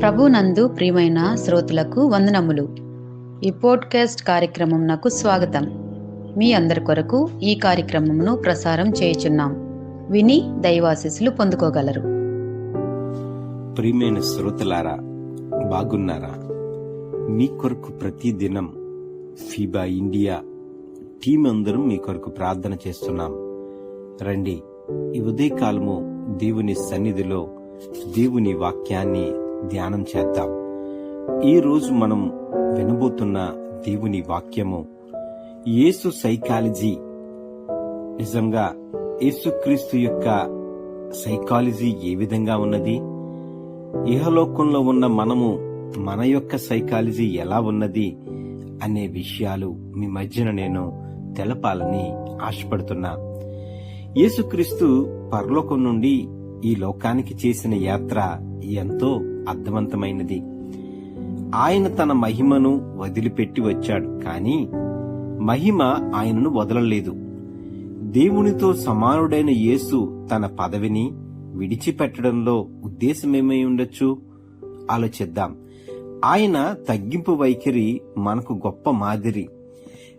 ప్రభు నందు ప్రియమైన శ్రోతలకు వందనములు. ఈ పోడ్కాస్ట్ కార్యక్రమం నాకు స్వాగతం. మీ అందరి కొరకు ఈ కార్యక్రమమును ప్రసారం చేయుచున్నాం. విని దైవాశీస్సులు పొందుకోగలరు. ప్రియమైన శ్రోతలారా బాగున్నారా? మీ కొరకు ప్రతి దినం ఫీబా ఇండియా టీం అందరం మీ కొరకు ప్రార్థన చేస్తున్నాం. రండి ఈ ఉదయకాలము దేవుని సన్నిధిలో దేవుని వాక్యాన్ని ధ్యానం చేద్దాం. ఈ రోజు మనం వినబోతున్న దేవుని వాక్యము యేసు సైకాలజీ. నిజంగా యేసుక్రీస్తు యొక్క సైకాలజీ ఏ విధంగా ఉన్నది? ఇహలోకంలో ఉన్న మనము మన యొక్క సైకాలజీ ఎలా ఉన్నది? అనే విషయాలు మీ మధ్యన నేను తెలపాలని ఆశపడుతున్నా. యేసుక్రీస్తు పరలోకం నుండి ఈ లోకానికి చేసిన యాత్ర ఎంతో అర్థవంతమైనది. ఆయన తన మహిమను వదిలిపెట్టి వచ్చాడు కానీ మహిమ ఆయనను వదలలేదు. దేవునితో సమానుడైన యేసు తన పదవిని విడిచిపెట్టడంలో ఉద్దేశమేమై ఉండొచ్చు? ఆలోచిద్దాం. ఆయన తగ్గింపు వైఖరి మనకు గొప్ప మాదిరి.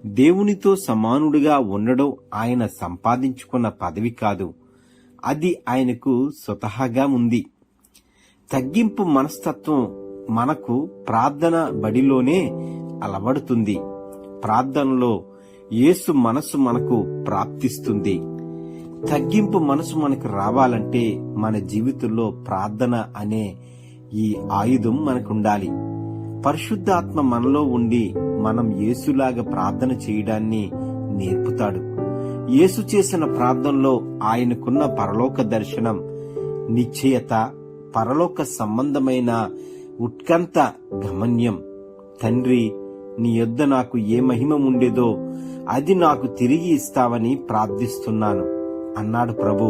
దేవునితో సమానుడిగా ఉండడం ఆయన సంపాదించుకున్న పదవి కాదు. అది ఆయనకు స్వతహాగా ఉంది. తగ్గింపు మనస్తత్వం మనకు ప్రార్థన బడిలోనే అలవడుతుంది. ప్రార్థనలో యేసు మనసు మనకు ప్రాప్తిస్తుంది. తగ్గింపు మనసు మనకు రావాలంటే మన జీవితంలో ప్రార్థన అనే ఈ ఆయుధం మనకుండాలి. పరిశుద్ధాత్మ మనలో ఉండి మనం యేసులాగా ప్రార్థన చేయడాన్ని నేర్పుతాడు. యేసు చేసిన ప్రార్థనలో ఆయనకున్న పరలోక దర్శనం నిశ్చయత పరలోక సంబంధమైన ఉత్కంఠ గమన్యం. తండ్రి నీ యొద్ద నాకు ఏ మహిమ ఉండేదో అది నాకు తిరిగి ఇస్తావని ప్రార్థిస్తున్నాను. అన్నాడు ప్రభు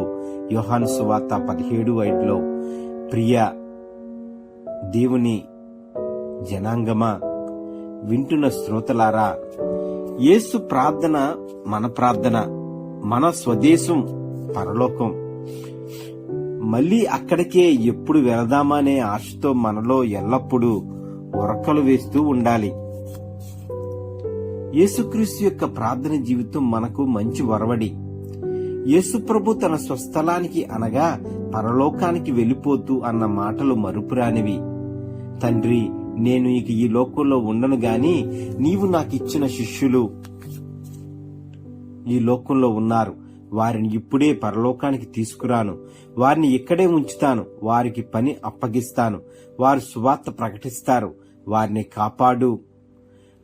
యోహాను సువార్త పదిహేడు ఐదులో. ప్రియ దేవుని జనాంగమా వింటున్న శ్రోతలారా యేసు ప్రార్థన మన ప్రార్థన మన స్వదేశం పరలోకం. మళ్ళీ అక్కడికే ఎప్పుడు వెళదామనే ఆశతో మనలో ఎల్లప్పుడూ ఉరకలు వేస్తూ ఉండాలి. యేసుక్రీస్తు యొక్క ప్రార్థన జీవితం మనకు మంచి వరవడి. యేసుప్రభు తన స్వస్థలానికి అనగా పరలోకానికి వెళ్ళిపోతూ అన్న మాటలు మరుపురానివి. తండ్రి నేను ఇక ఈ లోకంలో ఉండను గాని నీవు నాకిచ్చిన శిష్యులు ఈ లోకంలో ఉన్నారు. వారిని ఇప్పుడే పరలోకానికి తీసుకురాను. వారిని ఇక్కడే ఉంచుతాను. వారికి పని అప్పగిస్తాను. వారు సువార్త ప్రకటిస్తారు. వారిని కాపాడు.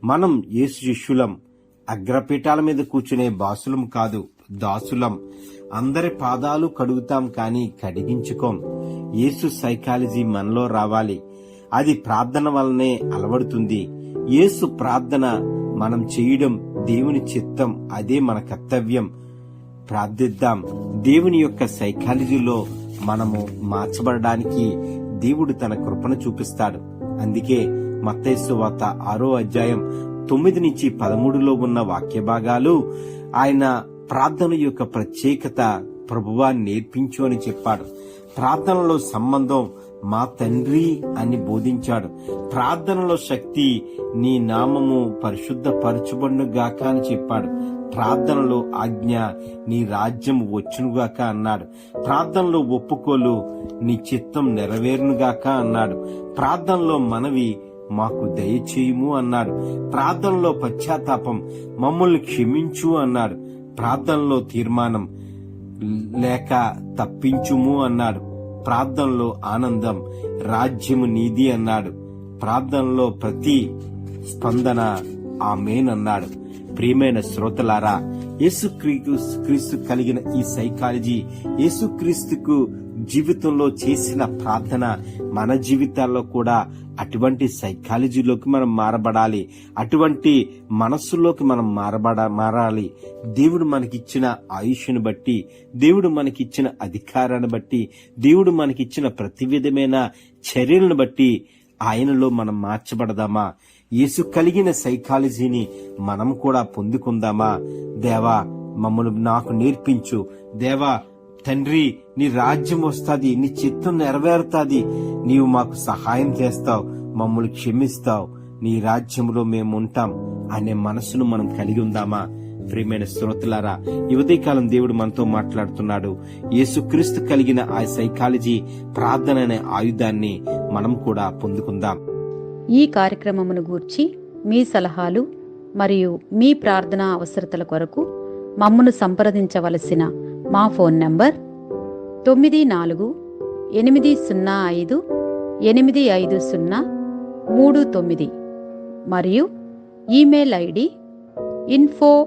మనం యేసు శిష్యులం. అగ్రపీఠాల మీద కూర్చునే బాసులం కాదు దాసులం. అందరి పాదాలు కడుగుతాం కానీ కడిగించుకోం. యేసు సైకాలజీ మనలో రావాలి. అది ప్రార్థన వల్లనే అలవడుతుంది. యేసు ప్రార్థన మనం చేయడం దేవుని చిత్తం. అదే మన కర్తవ్యం. ప్రార్థిద్దాం. దేవుని యొక్క సైకాలజీలో మనము మార్చబడడానికి దేవుడు తన కృపను చూపిస్తాడు. అందుకే మత్తైసు వార్త ఆరో అధ్యాయం తొమ్మిది నుంచి పదమూడులో ఉన్న వాక్య భాగాలు ఆయన ప్రార్థన యొక్క ప్రత్యేకత ప్రభువా నేర్పించు అని చెప్పాడు. ప్రార్థనలో సంబంధం మా తండ్రి అని బోధించాడు. ప్రార్థనలో శక్తి నీ నామము పరిశుద్ధపరచుబడుగాక అని చెప్పాడు. ప్రార్థనలో ఆజ్ఞ నీ రాజ్యం వచ్చునుగాక అన్నాడు. ప్రార్థనలో ఒప్పుకోలు నీ చిత్తం నెరవేరునుగాక అన్నాడు. ప్రార్థనలో మనవి మాకు దయచేయుము అన్నాడు. ప్రార్థనలో పశ్చాత్తాపం మమ్మల్ని క్షమించు అన్నాడు. ప్రార్థనలో తీర్మానం లేక తప్పించుము అన్నాడు. ప్రార్థనలో ఆనందం రాజ్యము నీది అన్నాడు. ప్రార్థనలో ప్రతి స్పందన ఆమెనన్నాడు అన్నాడు. ప్రియమైన శ్రోతలారా యేసుక్రీస్తు క్రీస్తు కలిగిన ఈ సైకాలజీ యేసుక్రీస్తుకు జీవితంలో చేసిన ప్రార్థన మన జీవితాల్లో కూడా అటువంటి సైకాలజీలోకి మనం మారబడాలి అటువంటి మనస్సులోకి మనం మారబడ మారాలి. దేవుడు మనకిచ్చిన ఆయుష్ను బట్టి దేవుడు మనకిచ్చిన అధికారాన్ని బట్టి దేవుడు మనకిచ్చిన ప్రతి విధమైన చర్యలను బట్టి ఆయనలో మనం మార్చబడదామా? యేసు కలిగిన సైకాలజీని మనం కూడా పొందుకుందామా? దేవా మమ్మల్ని నాకు నేర్పించు. దేవా తండ్రి నీ రాజ్యం వస్తాది నీ చిత్తం నెరవేరుతాది. నీవు మాకు సహాయం చేస్తావు మమ్మల్ని క్షమిస్తావు. నీ రాజ్యంలో మేము ఉంటాం అనే మనసును మనం కలిగి ఉందామా? ప్రియమైన శ్రోతలారా ఈ కాలం దేవుడు మనతో మాట్లాడుతున్నాడు. యేసుక్రీస్తు కలిగిన ఆ సైకాలజీ ప్రార్థన అనే ఆయుధాన్ని మనం కూడా పొందుకుందాం. ఈ కార్యక్రమమును గూర్చి మీ సలహాలు మరియు మీ ప్రార్థనా అవసరతల కొరకు మమ్మను సంప్రదించవలసిన మా ఫోన్ నంబర్ తొమ్మిది నాలుగు ఎనిమిది సున్నా ఐదు ఎనిమిది ఐదు సున్నా మూడు తొమ్మిది మరియు email ID info